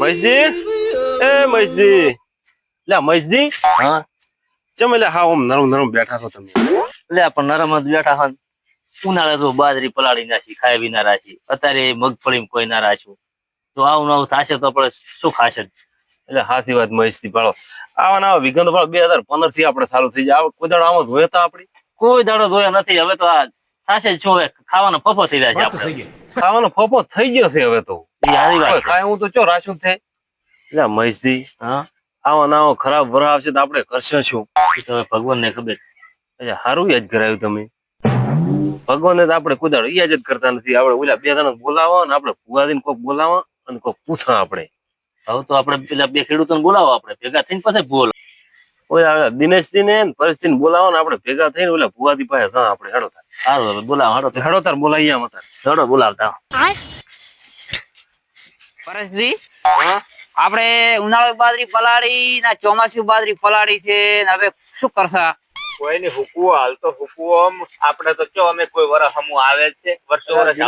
મહેશજી એ મહેશજી લે મહેશજી હા. ચમ એટલે હા ઓમ નરમ નરમ બેઠા છો તમે. એટલે પણ નરમ જ બેઠા હન. ઉનાળે તો બાજરી પલાળી નાખી ખાઈ બી ના રાખી. અત્યારે મગફળી કોઈ ના રાખ્યું. તો આવું નવું થશે તો આપણે શું ખાશે? એટલે હાથી વાત મહેશથી પાડો. આવા ના વિગત પાડો. બે હજાર પંદરથી આપણે ચાલુ થઈ જાય. કોઈ દાડો આમાં જોયે તો આપડી કોઈ દાડો જોયો નથી. હવે તો આ થશે જ શું? ખાવાનો ફફો થઈ જાય છે આપણે. ખાવાનો ફફો થઈ ગયો છે હવે તો. સારી વાત કાંઈ હું તો ચો રાશું થાય એટલે મહેશજી હા? આવા ના ખરાબ વરહ આવશે તો આપણે કરશે શું? એ તો ભગવાનને ખબર. સારું યાદ કરાયું તમે. ભગવાનને તો આપણે કુદાડો યાદ જ કરતા નથી. આપણે ઓલા બે જણા બોલાવો ને આપણે ફુગાદીને કોક બોલાવો અને કોક પૂછા આપણે. હવે તો આપણે પેલા બે ખેડૂતોને બોલાવો આપણે. ભેગા થઈને પછી બોલ. ઓલા દિનેશજી ને પરેશજી ને બોલાવો ને આપણે ભેગા થઈને ઓલા ભુવાદી પાસે જા આપણે હેડો થાય હારો બોલાવો હેડો હેડો તાર બોલાવી આમ તાર. હેડો બોલાવતા પરેશજી આપણે ઉનાળો બાજરી પલાળી ના ચોમાસી બાજરી પલાળી છે ને હવે શું કરશા? કોઈની હુકવો હાલ તો હુકવો આપડે આપણે તો ચો અમે કોઈ વરસ હમુ આવે જ છે વર્ષો વર્ષ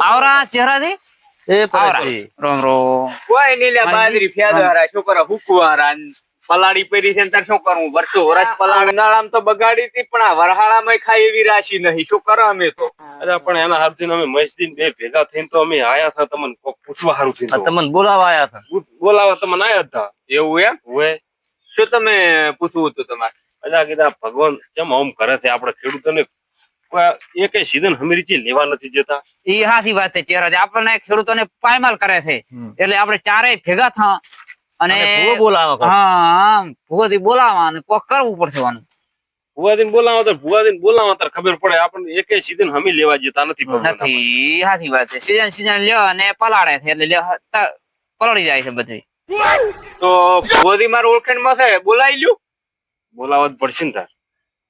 આવરા ચહેરાથી? એ પાવરા રોમ રોમ. કોઈ નહીં લે બાજરી ફેદવારા છોકરા કરે હુકવારા પલાળી પહેરી છે ને તાર શું કરવું? વર્ષો વર્ષ પલાળી. ઉનાળામાં તો બગાડી હતી પણ આ વરહાળામાં ખાય એવી રાશિ નહીં. શું કરો અમે તો? અરે પણ એના હાથથી અમે મહેશદી બે ભેગા થઈને તો અમે આયા હતા તમને પૂછવા સારું આ તમને બોલાવા આયા હતા. બોલાવા તમને આયા હતા. એવું એમ? હોય શું તમે પૂછવું હતું તમારે? બધા કીધા ભગવાન જેમ ઓમ કરે છે આપડે ખેડૂતોને કોઈ એકે સીધન હમીરી લેવા નથી જતા. એ સાચી વાત છે ચહેરાથી આપણને ખેડૂતોને પાયમાલ કરે છે. એટલે આપણે ચારેય ભેગા થા અને બોલાવો. હા ભૂગોથી બોલાવવા અને કોક કરવું પડશે વાનું ભુવાદીને બોલાવો તો ભુવાદીને બોલાવો તાર ખબર પડે. આપણને એકે સીઝન હમી લેવા જતા નથી નથી સાચી વાત છે. સીઝન સીઝન લ્યો અને પલાળે છે એટલે પલળી જાય છે બધું. તો ગોદી માર ઓળખાણમાં છે બોલાવી લ્યું. બોલાવવા જ પડશે ને તાર.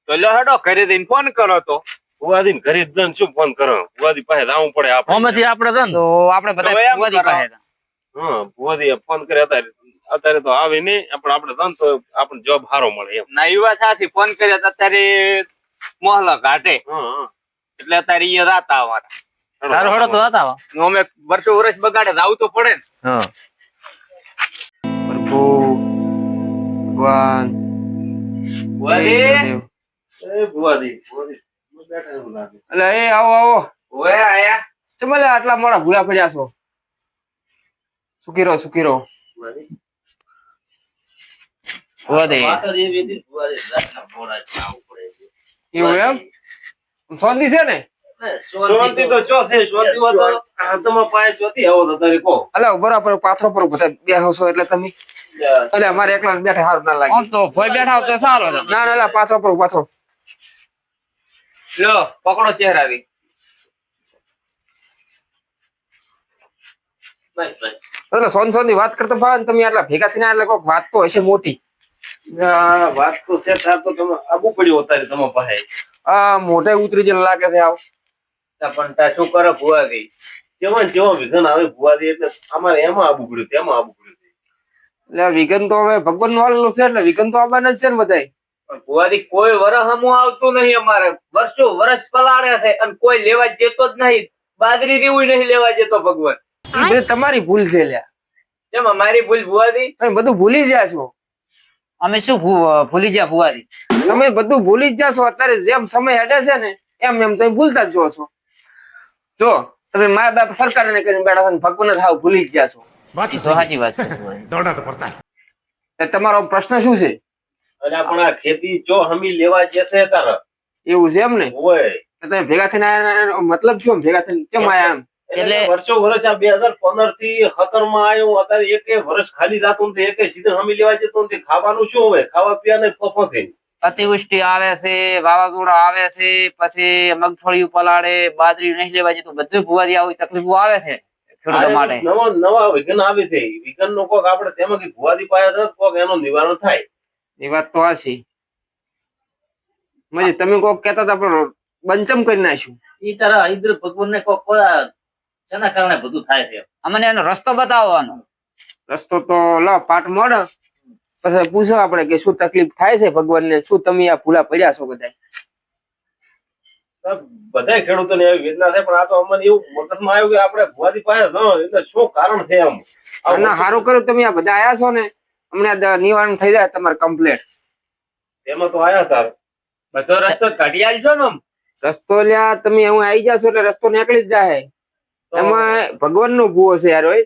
તો લ્યો હેડો ઘરે જઈને ફોન કરો તો. ભુવાદીન ઘરે જ શું ફોન કરો? ભુવાદી પાસે લાવવું પડે આપણે. હોમેથી આપણે તો આપણે બધા કરો. પાસે હા ભુવાદી ફોન કર્યા અત્યારે અત્યારે તો આવે નહીં પણ આપણે ધન તો આપણને જોબ સારો મળે એમ. ના યુવા સાથી ફોન કર્યા અત્યારે મોહલ ઘાટે. એટલે અત્યારે અહીંયા રાત આવવાના. સારું હેડો તો હતા અમે વર્ષો વર્ષ બગાડે તો પડે ને. પ્રભુ ભગવાન. એ એટલે એ આવો આવો. ઓય આયા. ચમલે આટલા મોડા ભૂલા પડ્યા છો? સુખી રહો જ એવી ને, એમ? શાંતિ છે ને? ને પાથરો પર બધા બેહો છો એટલે તમે? એટલે અમારે એકલા બેઠા સારું ના લાગે. તો ભોય બેઠા તો સારું ના ના ના પાથરો પર પાથરો લો પકડો ચહેરા આવી. એટલે સોન સોન વાત કરતા ભાવ તમે આટલા ભેગા થઈને એટલે કોઈક વાત તો હશે મોટી. વાત તો છે તાર તો તમે આબુ પડ્યું અત્યારે તમારા પાસે. આ મોઢે ઉતરી જેવું લાગે છે આવ. પણ તા શું કરે ભુવા કેવા જેવો જેવો વિઘન આવે ભુવાદી એટલે અમારે એમાં આબુ પડ્યું તેમાં આબુ પડ્યું એટલે વિઘન તો હવે ભગવાનનું વાળેલું છે એટલે વિઘન તો આવવાના જ છે ને બધાય. પણ ભુવાજી કોઈ વરસ હમું આવતું નહીં અમારે. વર્ષો વર્ષ પલાળે છે અને કોઈ લેવા જતો જ નહીં. બાદરી દેવું નહીં લેવા જતો ભગવાન. તમારી ભૂલ છે લ્યા. કેમ અમારી ભૂલ તમે બધું ભૂલી જ્યા છો. અમે શું ભૂલી ગયા ભુવાથી તમે બધું ભૂલી જ જાશો અત્યારે જેમ સમય હેડે છે ને એમ એમ તમે ભૂલતા જ જો છો. જો તમે મા બાપ સરકારને કરીને બેઠા છો ને ભગવાન થાવ ભૂલી જ જાશો તો સાચી. વાત છે તમારો પ્રશ્ન શું છે? એટલે પણ આ ખેતી જો હમી લેવા જશે તાર. એવું છે એમ ને? હોય. તમે ભેગા થઈને આયા મતલબ શું ભેગા થઈને? કેમ આયા એમ એટલે વર્ષો વર્ષ આ બે હજાર પંદરથી સત્તરમાં આવ્યો અત્યારે એક વર્ષ ખાલી જાતું નથી એક સીધું હમી લેવા જતો નથી ખાવાનું શું હોય ખાવા પીવાને પફો અતિવૃષ્ટિ આવે છે વાવાઝોડા આવે છે પછી મગફળી પલાળે બાજરી નહીં લેવા જતું બધું ભૂવાથી આવી તકલીફો આવે છે ખેડૂતો માટે. નવા નવા વિઘ્ન આવે છે. વિઘ્ન નો કોક આપણે તેમાંથી કઈ ભુવાદી પાસે દસ કોક એનું નિવારણ થાય. એ વાત તો હશે મજી તમે કોક કહેતા હતા પણ બંચમ કરી નાખ્યું. એ તારા હૈદર ભગવાન ને કોક શેના કારણે બધું થાય છે? અમને એનો રસ્તો બતાવવાનો. રસ્તો તો લો પાઠ મોડ. પછી પૂછો આપણે કે શું તકલીફ થાય છે ભગવાનને? શું તમે આ ભૂલા પડ્યા છો બધા બધા ખેડૂતોને એવી વેદના થાય પણ આ તો અમને એવું મગજમાં આવ્યું કે આપણે ભુવાથી પાસે ન એટલે શું કારણ છે આમ? અને સારું કર્યું તમે આ બધા આયા છો ને હમણાં નિવારણ થઈ જાય તમારે કમ્પ્લેટ એમાં તો આયા તાર. બધો રસ્તો કાઢી આલજો ને આમ. રસ્તો લ્યા તમે હું આવી જાશો એટલે રસ્તો નીકળી જ જાય એમાં ભગવાન નો ભૂવો છે યાર હોય.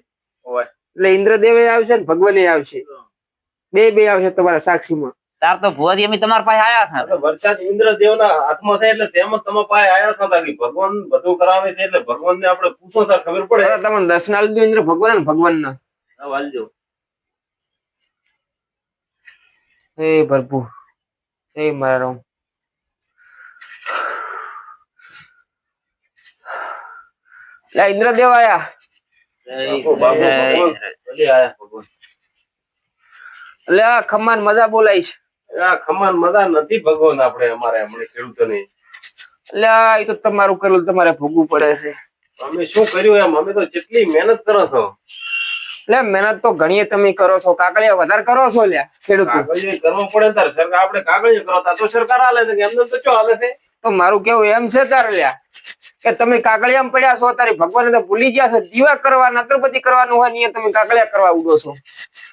એટલે ઇન્દ્રદેવ આવશે ને ભગવાન આવશે. બે બે આવશે તમારા સાક્ષીમાં. તાર તો ભુવાજી અમે તમારા પાસે આયા હતા. વરસાદ ઇન્દ્રદેવ ના હાથમાં થાય એટલે તેમ તમારા પાસે આયા હતા કે ભગવાન બધું કરાવે છે એટલે ભગવાન ને આપણે પૂછો તો ખબર પડે. તમને દર્શન આલી ઇન્દ્ર ભગવાન ને ભગવાન ના વાલજો. હે પ્રભુ. હે મારા રામ. લે ઇન્દ્રદેવ આયા. લે ખમાન મજા બોલાય છે. આ ખમાન મજા નથી ભગવાન આપણે અમારે હમણાં ખેડૂતોને. એટલે આ એ તો તમારું કરેલું તમારે ભોગવું પડે છે. અમે શું કર્યું એમ? અમે તો જેટલી મહેનત કરો છો. એટલે મહેનત તો ઘણી તમે કરો છો. કાકડિયા વધારે કરો છો લ્યા ખેડૂત. કાગળિયું કરવું પડે તાર સરકાર. આપણે કાગળિયું કરો તો સરકાર હાલે છે. કે એમને તો ચો હાલે છે? તો મારું કેવું એમ છે તારે કે તમે કાકડિયામાં પડ્યા છો તારી ભગવાન ભૂલી ગયા છો દીવા કરવા અગરબત્તી કરવાનું હોય ને તમે કાકડિયા કરવા ઉડો છો.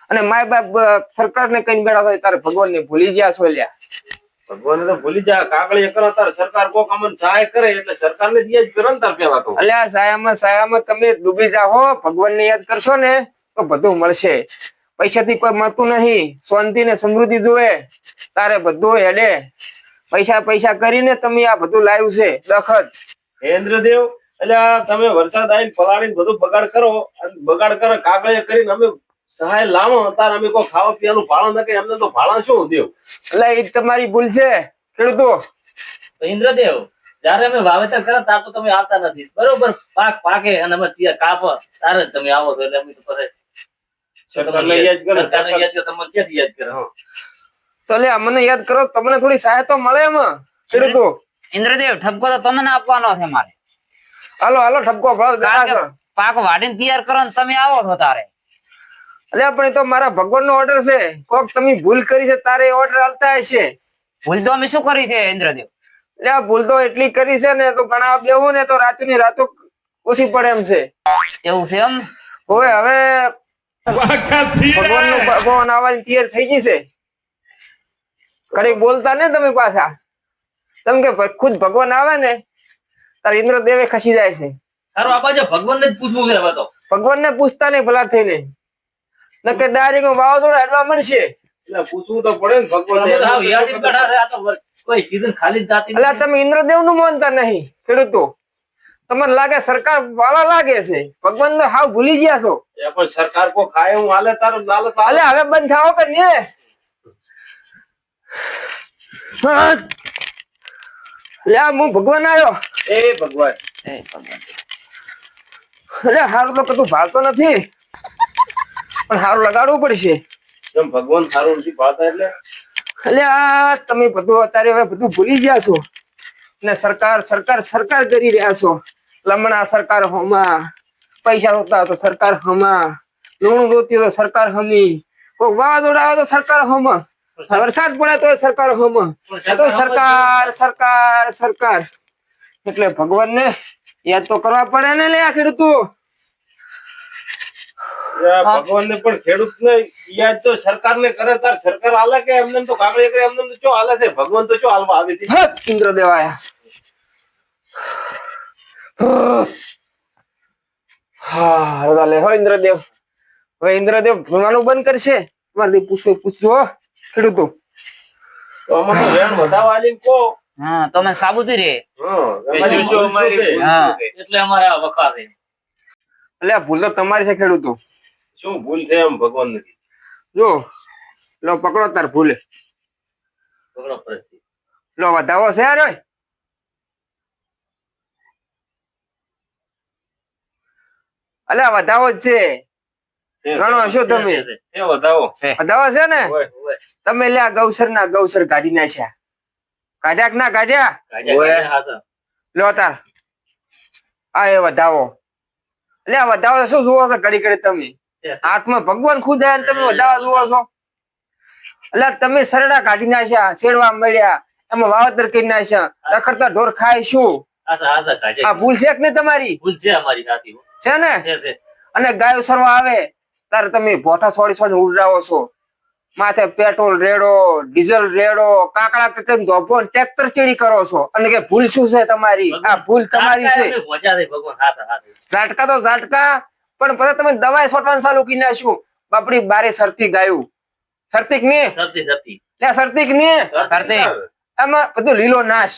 અને માય બાપ સરકાર ને કઈ બેઠા છો તારે ભગવાન ને ભૂલી ગયા છો લ્યા. ભગવાન તો ભૂલી જાય કાગળિયું કરો તાર સરકાર કોક અમને સહાય કરે એટલે સરકારને દિયા જ કરો ને તાર પેલા તો. એટલે સાયામાં સાયામાં તમે ડૂબી જાઓ ભગવાન ને યાદ કરશો ને તો બધું મળશે. પૈસાથી કોઈ મળતું નહીં શાંતિ ને સમૃદ્ધિ જોવે તારે બધું હેડે. પૈસા પૈસા કરીને તમે આ બધું લાવ્યું છે દખત હેન્દ્રદેવ એટલે તમે વરસાદ આવીને પલાળીને બધું બગાડ કરો અને બગાડ કરો કાગળિયા કરીને અમે સહાય લાવો તાર અમે કોઈ ખાવા પીવાનું ભાડું ન કે એમને તો ભાડા શું દેવ? એટલે એ તમારી ભૂલ છે ખેડૂતો. તો ઇન્દ્રદેવ જયારે અમે વાવેતર કરે ત્યાં તો તમે આવતા નથી. બરોબર પાક પાકે અને અમે ત્યાં કાપો ત્યારે જ તમે આવો છો એટલે અમે તો પછી સરકારને યાદ કરો સરકારને યાદ કરો, તમને ક્યાંથી યાદ કરે? તો લે મને યાદ કરો તમને થોડી સહાય તો મળે એમાં? ખેડૂતો ઇન્દ્રદેવ ઠપકો તો તમને આપવાનો છે મારે. હાલો હાલો ઠપકો દેખાશો પાક વાડીને તૈયાર કરો ને તમે આવો છો તારે. અલે પણ એ તો મારા ભગવાન નો ઓર્ડર છે. કોક તમે ભૂલ કરી છે તારે ઓર્ડર હાલતા હશે. ભૂલ તો અમે શું કરી છે ઇન્દ્રદેવ? એટલે આ ભૂલ તો એટલી કરી છે ને તો ઘણા બેવું ને તો રાતની રાતો ઓછી પડે એમ છે. એવું છે એમ? હવે હવે ભગવાનનું ભગવાન આવવાની તૈયાર થઈ ગઈ છે. કડીક બોલતા ને તમે પાછા. તમે કે ખુદ ભગવાન આવે ને તાર ઇન્દ્ર દેવે ખસી જાય છે. સારું આ બાજુ ભગવાનને જ પૂછવું છે હવે તો. ભગવાન ને પૂછતા નહીં ભલા થઈને. નકે ડાયરેક્ટ વાવાઝોડા હેડવા મળશે. એટલે પૂછવું તો પડે ને ભગવાન કાઢા આ તો કોઈ સીઝન ખાલી જાતી એટલે તમે ઇન્દ્રદેવનું માનતા નહીં ખેડૂતો. તમને લાગે સરકાર વાળા લાગે છે? ભગવાન ને હાવ ભૂલી ગયા છો. પણ સરકાર કો ખાય હું હાલે તારું લાલ હાલે અલે હવે બંધ થાવ કે ને હું ભગવાન આવ્યો એ ભગવાન. અરે હારું તો કતું ભાવતો નથી. પણ હારું લગાડવું પડશે. જેમ ભગવાન સારું નથી પાડતા એટલે? એટલે આ તમે બધું અત્યારે હવે બધું ભૂલી ગયા છો. ને સરકાર સરકાર સરકાર કરી રહ્યા છો. લમણા સરકાર હોમાં પૈસા હોતા તો સરકાર હમા. લૂણ જોતી તો સરકાર હમી. કોઈ વાવાઝોડા આવે તો સરકાર હમા. વરસાદ પડે તો સરકાર હમા. તો સરકાર સરકાર સરકાર. એટલે ભગવાન ને યાદ તો કરવા પડે ને લે આ ખેડૂતો. ભગવાન ને પણ ખેડૂત ને યાદ તો સરકાર ને કરે તાર સરકાર હાલે કે એમને તો કાગળ કરે એમને તો શું હાલે છે? ભગવાન તો શું હાલવા આવી હતી ઇન્દ્રદેવ આયા હા રદા લે હો ઇન્દ્રદેવ. હવે ઇન્દ્રદેવ ભણવાનું બંધ કરશે. તમારે પૂછવું પૂછજો. હો, ખેડૂતો વેણ હા તમે સાબુતી રે હા? એટલે અમારે આ વખા છે એટલે આ ભૂલ તો તમારી છે ખેડૂતો. શું ભૂલ છે એમ ભગવાન નથી? જો લો પકડો તાર ભૂલે. પકડો ફરીથી. લો વધાવો છે યાર ઓય. અલે વધાવો જ છે. ગણો હશો તમે? વધાવો. છે. ને? તમે લે ગૌસર ના ગૌસર કાઢી નાખ્યા. કાઢ્યા ના કાઢ્યા. લો તાર. આ એ વધાવો. લે વધાવો શું જુઓ છો ઘડી ઘડી તમે? હાથમાં ભગવાન ખુદ ને તમે વધાવો જુઓ છો? એટલે તમે સરડા કાઢી નાખ્યા છેડવા મળ્યા એમાં વાવતર કરી નાખ્યા. રખડતા ઢોર ખાય શું? આ ભૂલ છે કે નહીં તમારી? ભૂલ છે અમારી છે ને? છે, છે. અને ગાયો સરવા આવે ત્યારે તમે ભોઠા છોડી છોડી ઉડાવો છો. માથે પેટ્રોલ રેડો ડીઝલ રેડો કાકડા કકન ધોપો ટ્રેક્ટર ચેડી કરો છો. અને કે ભૂલ શું છે તમારી? આ ભૂલ તમારી છે. ઝાટકા તો ઝાટકા પણ પછી તમે દવા છોટવાનું ચાલુ કરી નાખ્યું. બાપડી બારે સરતી ગાયું. સરતીક ને? સરતી સરતી લે સરતીક ને. એમાં બધું લીલો નાશ.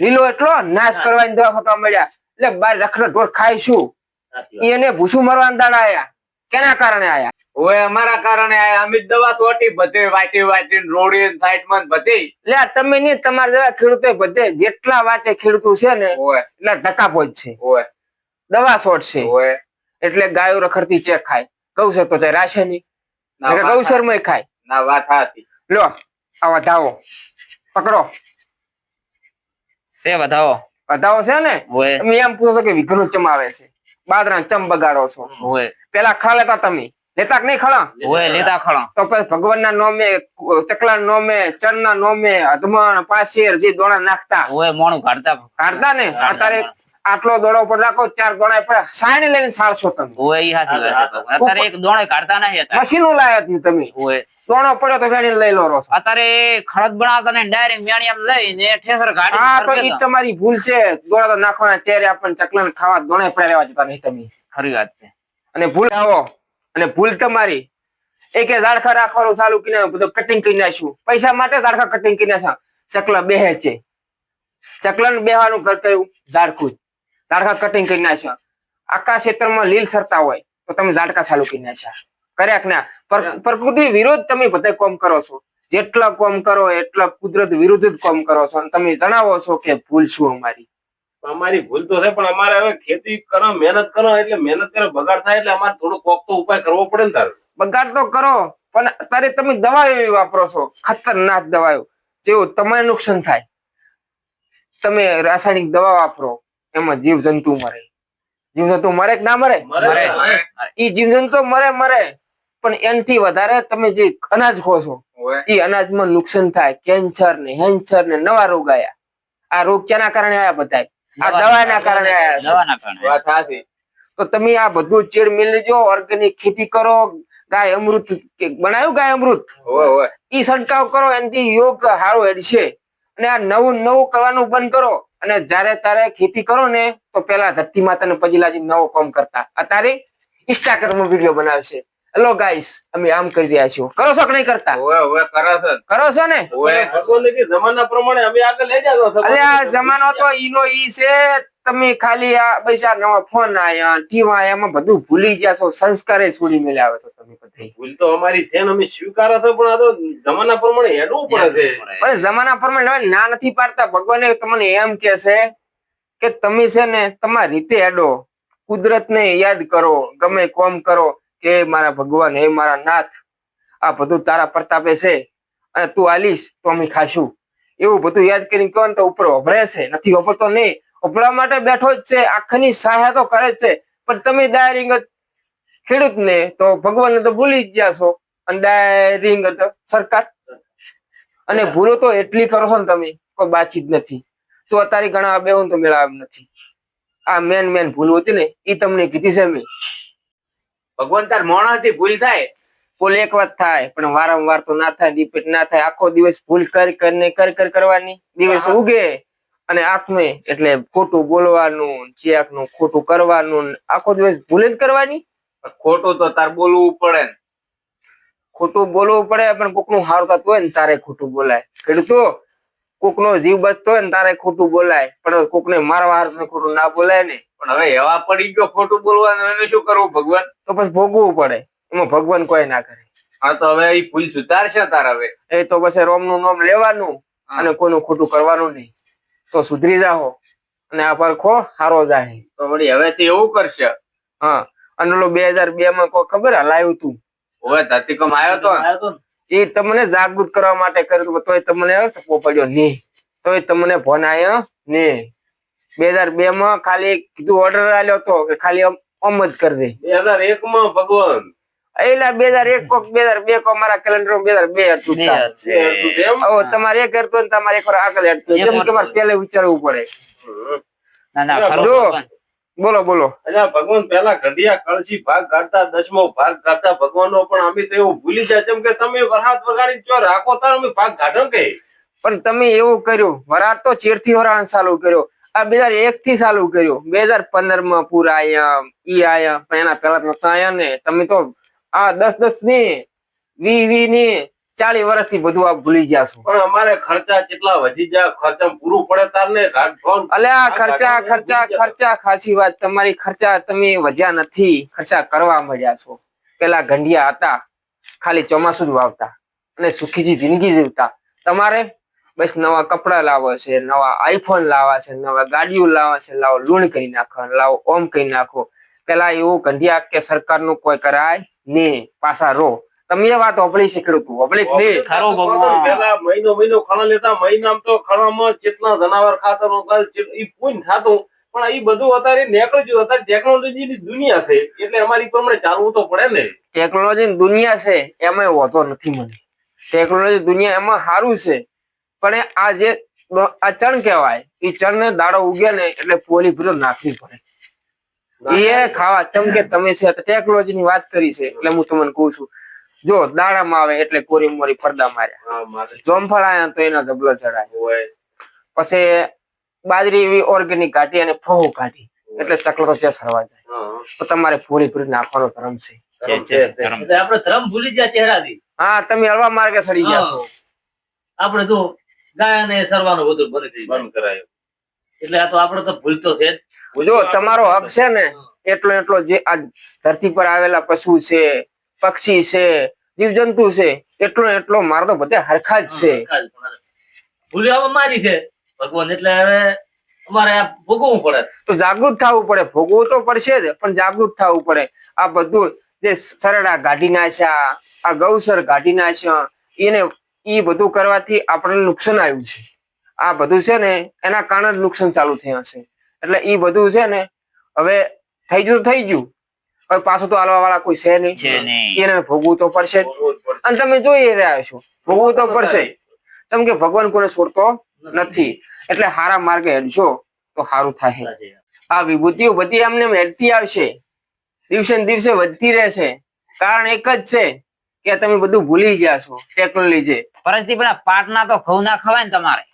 લીલો એટલો નાશ કરવાની દવા છોટવા મળ્યા. એટલે બાર રખડો ઢોર ખાઈશું. એને ભૂસું મરવાના દાડા આયા કેના કારણે આયા? ઓય અમારા કારણે આયા. અમિત દવા છોટી બધે વાટી વાટી રોડી સાઈડમાં બધે. લે તમે નહીં તમારા દવા ખેડૂતો બધે જેટલા વાટે ખેડૂતું છે ને એટલે એટલા ધક્કાપોચ છે. ઓય. દવા છોડશે ઓય. એટલે ગાયો રખડતી ચેક ખાય. ગૌસર તો જાય રાશે નહીં. ના વાત ગૌસરમાં ખાય. ના વાત હતી લો આ વધાવો પકડો. છે વધાવો. વધાવો છે ને? ઓય. તમે એમ પૂછો છો કે વિઘ્નો ચમાવે છે. બાદરા ચમ બગાડો છો? પેલા ખા લેતા તમે. લેતા કે નહીં ખળા ઓય લેતા ખળા તો પછી ભગવાન ના નોમે ચકલા નોમે ચરના ના નોમે અધમણ પાસેર જે દોણા નાખતા. ઓય મોણું કાઢતા. કાઢતા ને? અત્યારે આટલો દોડો પર રાખો ચાર દોડા પર સાયણ લઈને સાળશો તમે ઓય હાથી વાત અત્યારે એક દોણો કાઢતા નહીં અત્યારે. મશીનો લાયા જ તમે. ઓય. દોણો પડ્યો તો વેણી લઈ લો રોસ અત્યારે ખડદ બનાવતા ને ડાયરેક્ટ મેણી આમ લઈને ઠેસર હા તો ઈ તમારી ભૂલ છે. દોડા તો નાખવાના ચેરે આપણને ચકલા ખાવા દોણે પડ્યા રહેવા જતા નહીં તમે. ખરી વાત છે. અને ભૂલ આવો. અને ભૂલ તમારી. એક ઝાડખા રાખવાનું ચાલુ કરીને બધું કટિંગ કરી નાખ્યું. પૈસા માટે ઝાડખા કટિંગ કરી નાખ્યા. ચકલા બેહે છે. ચકલા બેહવાનું ઘર કયું ઝાડખું. જ. કટિંગ કરી નાખ્યા. આખા ક્ષેત્રમાં લીલ સરતા હોય તો તમે ઝાડકા ચાલુ કરી નાખ્યા. કર્યા ના? પ્રકૃતિ વિરોધ તમે બધા કોમ કરો છો. જેટલા કોમ કરો એટલા કુદરત વિરુદ્ધ જ કોમ કરો છો. અને તમે જણાવો છો કે ભૂલ શું અમારી? અમારી ભૂલ તો છે પણ અમારે હવે ખેતી કરો મહેનત કરો એટલે મહેનત કરે બગાડ થાય એટલે અમારે થોડો કોક તો ઉપાય કરવો પડે ને તારે. બગાડ તો કરો પણ અત્યારે તમે દવાઓ એવી વાપરો છો ખતરનાક દવાઓ જેવું તમારે નુકસાન થાય. તમે રાસાયણિક દવા વાપરો એમાં જીવ જંતુ મરે. જીવ જંતુ મરે કે ના મરે? મરે. ઈ જીવ જંતુ મરે મરે. પણ એનથી વધારે તમે જે અનાજ ખો છો ઈ અનાજમાં નુકસાન થાય. કેન્સર ને હેન્સર ને નવા રોગ આયા. આ રોગ ક્યાંના કારણે આયા બધા આ દવાના કારણે. આયા દવાના કારણે. તો તમે આ બધું ચીડ મિલજો ઓર્ગેનિક ખેતી કરો ગાય અમૃત કે બનાવ્યું ગાય અમૃત? ઈ છંટકાવ કરો એનાથી યોગ સારું હેડશે. અને આ નવું નવું કરવાનું બંધ કરો. અને જ્યારે તારે ખેતી કરો ને તો પેલા ધરતી માતાને પજીલાજી નવો કામ કરતા. અત્યારે ઇન્સ્ટાગ્રામ વીડિયો બનાવશે. હેલો ગાઈસ અમે આમ કરી રહ્યા છો કરો છો કે નહીં કરતા? કરો છો. ને? જમાના પ્રમાણે અમે આગળ લઈ જાતો અલે આ જમાનો તો ઈનો ઈ છે. તમે ખાલી આ પૈસા નવા ફોન આયા ટીવા એમાં બધું ભૂલી ગયા છો સંસ્કારે છોડી મેળ્યા આવે તો તમે બધા ભૂલ તો અમારી છે અમે સ્વીકારો છો પણ આ તો જમાના પ્રમાણે હેડવું પડે છે. પણ જમાના પ્રમાણે ના નથી પાડતા. ભગવાને તમને એમ કે છે કે તમે છે ને તમારી રીતે હેડો. કુદરતને યાદ કરો ગમે કોમ કરો કે મારા ભગવાન હે મારા નાથ આ બધું તારા પ્રતાપે છે અને તું આલીશ તો અમે ખાશું. એવું બધું યાદ કરીને કહો ને તો ઉપર ઉભરે છે. નથી ઉભરતો નહીં. ઉભરવા માટે બેઠો જ છે આખની સહાય તો કરે છે પણ તમે ડાયરિંગ ખેડૂતને તો ભગવાનને તો ભૂલી જ ગયા છો. અને ડાયરિંગ તો સરકાર. અને ભૂલો તો એટલી કરો છો ને તમે કોઈ બાતચીત નથી. તો અત્યારે ઘણા બેહું તો મેળા નથી. આ મેન મેન ભૂલ હતી ને એ તમને કીધી છે મેં. ભગવાન તાર મોણા થી ભૂલ થાય. ભૂલ એક વાત થાય પણ વારંવાર તો ના થાય રિપીટ ના થાય. આખો દિવસ ભૂલ કર કરીને કર કર કરવાની. દિવસ ઉગે. અને આંખમે એટલે ખોટું બોલવાનું જે આંખનું ખોટું કરવાનું આખો દિવસ ભૂલ જ કરવાની? ખોટું તો તાર બોલવું પડે ને. ખોટું બોલવું પડે પણ કોકનું હારું થતું હોય ને તારે ખોટું બોલાય. ખેડૂતો કોકનો જીવ બચતો હોય ને તારે ખોટું બોલાય. પણ કોકને મારવા હારું ખોટું ના બોલાય ને. પણ હવે એવા પડી ગયો ખોટું બોલવાનું એને શું કરવું ભગવાન? તો પછી ભોગવવું પડે. એમાં ભગવાન કોઈ ના કરે. હા તો હવે એ ભૂલ સુધારશે તાર હવે. એ તો પછી રોમનું નામ લેવાનું અને કોઈનું ખોટું કરવાનું નહીં. તો સુધરી જાઓ અને આ પરખો હારો જાહે. તો વળી હવેથી એવું કરશે. હા અને ઓલો બે હજાર બે માં કોઈ ખબર હલાયું તું? હવે ધરતીકમ આવ્યો તો એ તમને જાગૃત કરવા માટે કર્યું તોય તમને ટપો પડ્યો નહીં. તોય તમને ફોન આવ્યો નહીં. બે હજાર બે માં ખાલી કીધું ઓર્ડર આવ્યો હતો કે ખાલી આમ આમ જ કરી દે. બે હજાર એક માં ભગવાન. એલા બે હજાર એક કોક બે હજાર બે કોક મારા કેલેન્ડર બે હજાર બે હતું હતું તમારે એક હેરતો તમારે એક આગળ હેરતો જેમ તમારે પેલે વિચારવું પડે. જો. બોલો બોલો. અચ્છા ભગવાન પેલા ઘડિયા કળશી ભાગ કાઢતા દસમો ભાગ કાઢતા ભગવાનનો પણ અમે તો એવું ભૂલી જાય. જેમ કે તમે વરસાદ વગાડી ચો રાખો તાર અમે ભાગ કાઢો કે? પણ તમે એવું કર્યું. વરાટ તો ચેરથી વરાળ ચાલુ કર્યો. આ બે હજાર એક થી ચાલુ કર્યું. બે હજાર પંદરમાં પૂરા આયા ઈ આયા પણ એના પેલા તો નતા આયા ને. તમે તો આ દસ દસની વી વી ની ચાલીસ વર્ષથી બધું આ ભૂલી ગયા છું. પણ અમારે ખર્ચા કેટલા વધી જાય ખર્ચા પૂરું પડે તાર ને? ઘાટ અલે આ આ ખર્ચા ખર્ચા ખર્ચા ખાસી વાત. તમારી ખર્ચા તમે વધ્યા નથી. ખર્ચા કરવા મળ્યા છો. પેલા ગંડિયા હતા. ખાલી ચોમાસું જ વાવતા. અને સુખીજી જિંદગી જીવતા. તમારે બસ નવા કપડા લાવો છે નવા આઈફોન લાવવા છે નવા ગાડીઓ લાવવા છે. લાવો લૂણ કરી નાખો લાવો ઓમ કરી નાખો. પેલા એવું ગંઢિયા કે સરકારનું કોઈ કરાય ને પાછા રો. તમે વાત ઓપડી છે તું ઓપડી જ ખરો ભગવાન. પેલા મહિનો મહિનો ખણા લેતા મહિનામાં તો ખણામાં જેટલા જનાવર ખાતર ઈ પૂન થતું પણ એ બધું અત્યારે નીકળી ગયું. અત્યારે ટેકનોલોજી ની દુનિયા છે. એટલે અમારી પ્રમાણે ચાલવું તો પડે ને. ટેકનોલોજી ની દુનિયા છે એમાં હોતો નથી મને. ટેકનોલોજી દુનિયા એમાં સારું છે. પણ આ જે આ ચણ કહેવાય એ ચણ ને દાડો ઉગે ને એટલે પોલી ભૂલો નાખવી પડે. એ ખાવા ચમકે તમે છે ટેકનોલોજી ની વાત કરી છે એટલે હું તમને કહું છું. જો દાડામાં આવે એટલે કોરી મોરી પડદા માર્યા. મારે. જોમફળ આયા તો એના જબલો ચડાય. હોય. પછી બાજરી એવી ઓર્ગેનિક કાઢી અને ફહુ કાઢી. એટલે ચકલો ત્યાં સરવા જાય. તો તમારે પૂરી પૂરી નાખવાનો ધર્મ છે. આપણે ધર્મ ભૂલી ગયા ચહેરાથી. હા તમે હળવા માર્ગે સડી ગયા છો. આપણે જો ગાય અને સરવાનું બધું બંધ કરી. બંધ કરાયું. એટલે આ તો આપણે તો ભૂલ તો છે જ. તમારો હક છે ને એટલો એટલો જે આ ધરતી પર આવેલા પશુ છે પક્ષી છે જીવજંતુ છે એટલો એટલો મારો તો બધા હરખા જ છે ભૂલ આમાં મારી છે. ભગવાન એટલે હવે અમારે ભોગવવું પડે. તો જાગૃત થવું પડે. ભોગવવું તો પડશે જ પણ જાગૃત થવું પડે. આ બધું જે સરડા કાઢી નાખ્યા આ ગૌસર કાઢી નાખ્યા એને એ બધું કરવાથી આપણને નુકસાન આવ્યું છે. આ બધું છે ને એના કારણે જ નુકસાન ચાલુ થયા છે. એટલે એ બધું છે ને હવે થઈ ગયું થઈ ગયું. હવે પાછું તો હાલવા વાળા કોઈ છે નહીં. એને ભોગવું તો પડશે. અને તમે જોઈ રહ્યા છો ભોગવું તો પડશે કેમ કે ભગવાન કોને છોડતો નથી. એટલે હારા માર્ગે હેડશો તો સારું થાય. આ વિભૂતિઓ બધી એમને એમ હેડતી આવશે. દિવસે ને દિવસે વધતી રહેશે. કારણ એક જ છે કે તમે બધું ભૂલી ગયા છો ટેકનોલોજી. પરસ્તી પેલા પાટના તો ઘઉં ના ખવાય ને તમારે.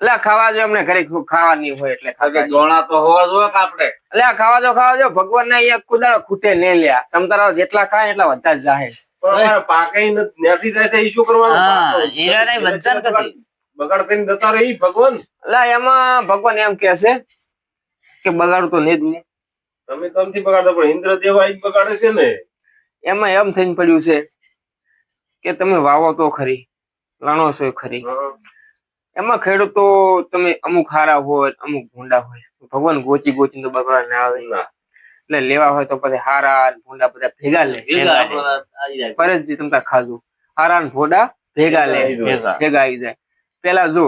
એટલે ખાવા જો એમને ઘરે ખાવાની હોય એટલે. ગોણા તો હોવા જોઈએ કે આપણે? એટલે આ ખાવા જો ખાવા જો ભગવાન ને અહીંયા કુદાળો ખૂટે ને લ્યા. તમ તારા જેટલા ખાય એટલા વધતા જ જાહે પાકે નથી, નેથી ઈ શું કરવાનું હા, હીરાને બધાને બગાડ કરીને જતા રહે ભગવાન. એટલે એમાં ભગવાન એમ કે છે કે બગાડું તો નહીં જ નહીં. તમે તો નથી બગાડતા પણ ઇન્દ્ર દેવા જ બગાડે છે ને. એમાં એમ થઈને પડ્યું છે કે તમે વાવો તો ખરી લણો છો ખરી. એમાં ખેડૂતો તમે અમુક હારા હોય અમુક ભૂંડા હોય ભગવાન ગોચી ગોચી તો બગડા ના આવે. એટલે લેવા હોય તો પછી હારા ભૂંડા બધા ભેગા લે ભેગા તમતા ખાધું. હારા ને ભોડા ભેગા લે. ભેગા. ભેગા આવી જાય. પેલા જો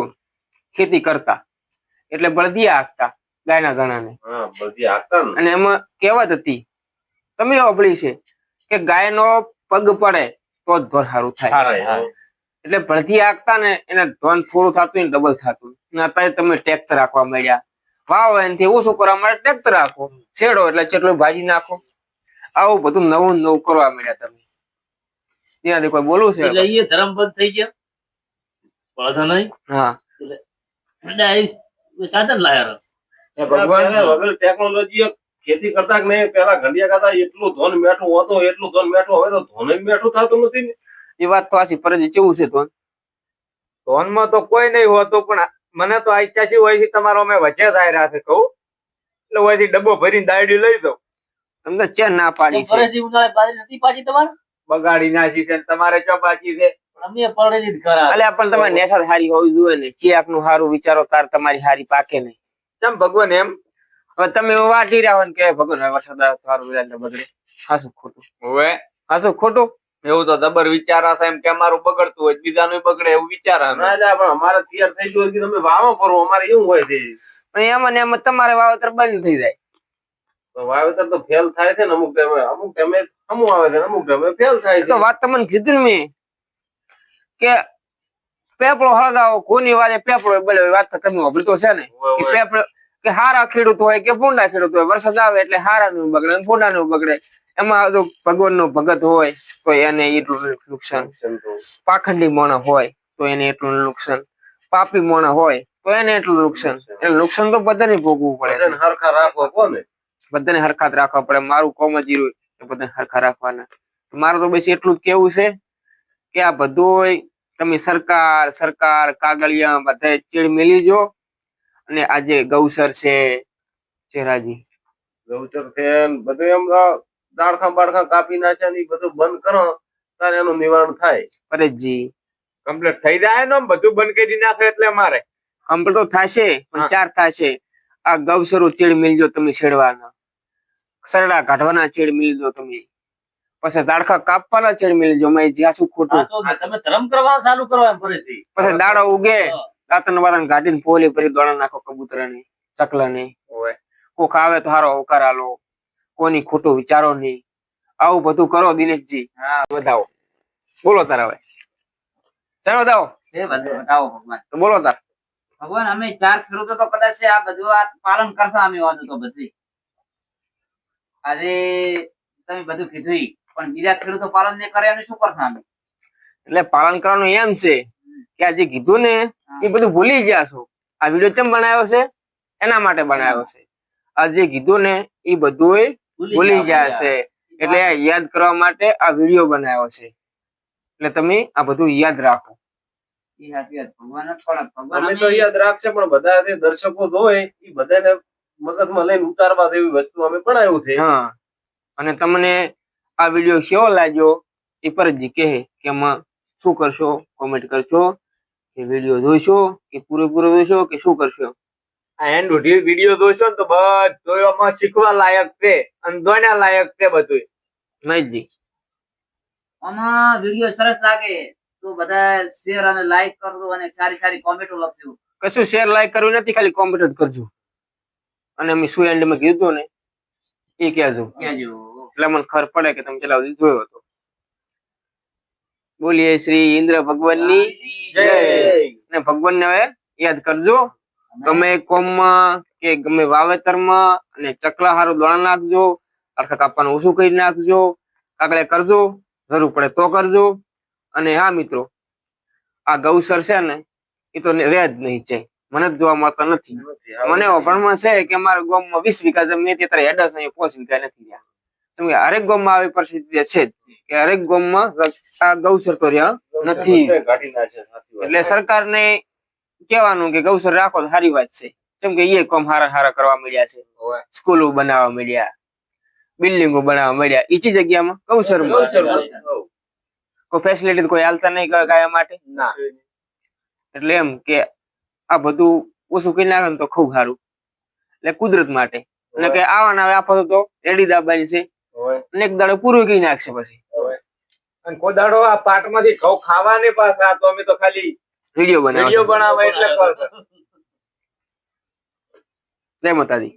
ખેતી કરતા. એટલે બળદિયા હાંકતા ગાયના ઘણાને અને એમાં કહેવત હતી તમે અભળી છે કે ગાયનો પગ પડે તો જ ધોર સારું થાય. એટલે ભરતી હાંકતા ને એને ધન થોડું થતું ને ડબલ થતું. ને અત્યારે તમે ટેક્સ રાખવા માંડ્યા. વાવ એનાથી ઓછું કરવા માટે ટેક્સ રાખો છેડો એટલે ચેટલું ભાજી નાખો. આવું બધું નવું નવું કરવા માંડ્યા તમે. ત્યાંથી કોઈ બોલવું છે? એટલે એ ધર્મ બંધ થઈ ગયા? વાંધો નહીં. હા. એટલે આ સાધન લાયા ભગવાન વગર ટેકનોલોજી ખેતી કરતા કે નહીં પેલા ઘંડિયા કરતા એટલું ધોન મેઠું હતું એટલું ધોન મેઠું હવે તો ધોન મેઠું થતું નથી ને. એ વાત તો આશી પરજી કેવું છે તો ધોનમાં તો કોઈ નહીં હોતું પણ મને તો આ ઈચ્છા છે હોય તમારો અમે વચ્ચે થાય છે કહું એટલે હોયથી ડબ્બો ભરીને દાયડી લઈ દઉં. તમને ચેન ના પાડી છે? ફરજી ઉનાળે બાજરી નથી પાછી તમારે? બગાડી નાખી છે તમારે ચો બાકી છે? અમે પડેલી જ ખરા અલ્યા પણ તમારે નેસાદ હારી હોવી જોઈએ ને. ચિયાકનું સારું વિચારો તાર તમારી હારી પાકે નહીં. ચમ ભગવાન એમ? હવે તમે એવું વાટી રહ્યા હો ને કે ભગવાન વરસાદ સારું બગડે. હાસું ખોટું. હવે? હાસું ખોટું? એવું તો દબર વિચારાશે એમ કે અમારું બગડતું હોય બીજાનું બગડે એવું વિચારા ના જા પણ અમારે તૈયાર થઈ ગયું કે તમે વાવો કરો અમારે એવું હોય છે. પણ એમાં ને એમ તમારે વાવેતર બંધ થઈ જાય. તો વાવેતર તો ફેલ થાય છે ને અમુક ટાઈમે અમુક ટાઈમે અમુક આવે છે અમુક ટાઈમે ફેલ થાય છે. તો વાત તમને કીધી ને મેં કે પેપડો હળગાવો કોની વાજે પેપડો બોલે વાત તો તમે વાપરી તો છે ને. કે પેપડો કે હારા ખેડૂત હોય કે ભૂંડા ખેડૂત હોય વરસાદ આવે એટલે હારા નું બગડે ભૂંડા નું બગડે. એમાં જો ભગવાનનું ભગત હોય તો એને એટલું નુકસાન પાખંડી મોણા હોય તો એને એટલું નુકસાન. પાપી મોણા હોય તો એને એટલું નુકસાન. એટલે નુકસાન તો બધાને ભોગવવું પડે. હરખા રાખવા પડે બધાને હરખાત રાખવા પડે. મારું કોમ જ એ બધાને હરખા રાખવાના. મારું તો બસ એટલું જ કેવું છે કે આ બધું તમે સરકાર સરકાર કાગળિયા બધા ચીડ મેલી જો. અને આજે ગૌસર છે ચેરાજી. ગૌચર છે બધું એમ દાળખા બાળખા કાપી નાખ્યા ને બધું બંધ કરો તારે એનું નિવારણ થાય. પરેશજી કમ્પ્લીટ થઈ જાય ને બધું બંધ કરી નાખે એટલે મારે. કમ્પ્લીટ તો થશે પણ. ચાર થશે. આ ગૌસરો ચીડ મિલજો તમે છેડવાના સરડા કાઢવાના ચીડ મિલજો તમે. પછી દાડખા કાપવાના ચીડ મિલજો મેં જ્યાં શું ખોટું. તમે ધર્મ કરવા ચાલુ કરો એમ ફરીથી. પછી દાડો ઉગે દાંતન વાતન કાઢીને પોલી ફરી દોડા નાખો કબૂતર ને ચકલા ને કોક આવે તો હારો અવકાર આલો. કોની ખોટું વિચારો નહીં આવું બધું કરો દિનેશજી. હા વધાવો. બોલો સર હવે. ચાલો વધાવો. ભગવાન. તો બોલો સર ભગવાન અમે ચાર ખેડૂતો તો કદાચ આ બધું આ પાલન કરશો અમે વાતો તો બધી આજે તમે બધું કીધું પણ બીજા ખેડૂતો પાલન નહીં કરે એનું શું કરશો અમે? એટલે પાલન કરવાનું એમ છે કે આ જે કીધું ને એ બધું ભૂલી ગયા છો. આ વીડિયો કેમ બનાવ્યો છે? એના માટે બનાવ્યો છે. આ જે કીધું ને એ બધું ભૂલી ગયા છે. એટલે આ યાદ કરવા માટે આ વીડિયો બનાવ્યો છે. એટલે તમે આ બધું યાદ રાખો. ઈ સાચી વાત. ભગવાન જ પણ ભગવાન અમે અમે તો યાદ રાખશે પણ બધા જે દર્શકો જોવે એ બધાને મગજમાં લઈને ઉતારવા જેવી વસ્તુ અમે બનાવ્યું છે. હા. અને તમને આ વીડિયો કેવો લાગ્યો એ પર કહે કે એમાં શું કરશો? કોમેન્ટ કરશો. કે વીડિયો જોઈશો કે પૂરેપૂરો જોઈશો કે શું કરશો? એન્ડ સુધી વીડિયો જોશો ને તો બધું શીખવા લાયક છે અને જોયા લાયક છે બધું મહેશજી આમાં વીડિયો સરસ લાગે. તો બધા શેર અને લાઈક કરજો અને સારી સારી કોમેન્ટો લખજો. કશું શેર લાઈક કરવું નથી ખાલી કોમેન્ટ જ કરજો. અને અમે શું એન્ડમાં કીધું ને એ કહેજો. કહેજો. એટલે મને ખબર પડે કે તમે ચલાવ જોયો હતો. બોલીએ શ્રી ઇન્દ્ર ભગવાનની જય. અને ભગવાનને હવે યાદ કરજો. ગમે કોમમાં કે ગમે વાવેતરમાં અને ચકલા હારું દોણા નાખજો અડખા કાપવાનું ઓછું કરી નાખજો કાગળે કરજો જરૂર પડે તો કરજો. અને હા મિત્રો આ ગૌસર છે ને એ તો રહે જ નહીં છે. મને જોવા મળતા નથી. મને ઓભણમાં છે કે અમારા ગામમાં વીસ વીઘા જમીન હતી અત્યારે હેડસ અહીંયા પાંચ વીઘા નથી રહ્યા. કેમ કે હરેક ગામમાં આવી પરિસ્થિતિ છે જ કે હરેક ગામમાં આ ગૌસર તો રહ્યા નથી. એટલે સરકારને કહેવાનું કે ગૌસર રાખો તો સારી વાત છે. કેમ કે એ કામ હારા હારા કરવા મળ્યા છે. સ્કૂલો બનાવવા મળ્યા બિલ્ડિંગો બનાવવા મળ્યા. ઈચી જગ્યામાં? ગૌસર ગૌચરમાં. કોઈ ફેસિલિટી કોઈ હાલતા નહીં ગાયા માટે? ના. એટલે એમ કે આ બધું ઓછું કરી નાખે ને તો ખૂબ સારું. એટલે કુદરત માટે. અને કે આવાના આવે આફતો તો રેડી દાબાની છે. હોય, અને એક દાડો પૂરું કરી નાખશે પછી. અને કોદાડો આ પાટમાંથી ઘઉં ખાવા પાછા તો અમે તો ખાલી વીડિયો બનાવે વીડિયો બનાવવા એટલે કરતા. જય માતાજી.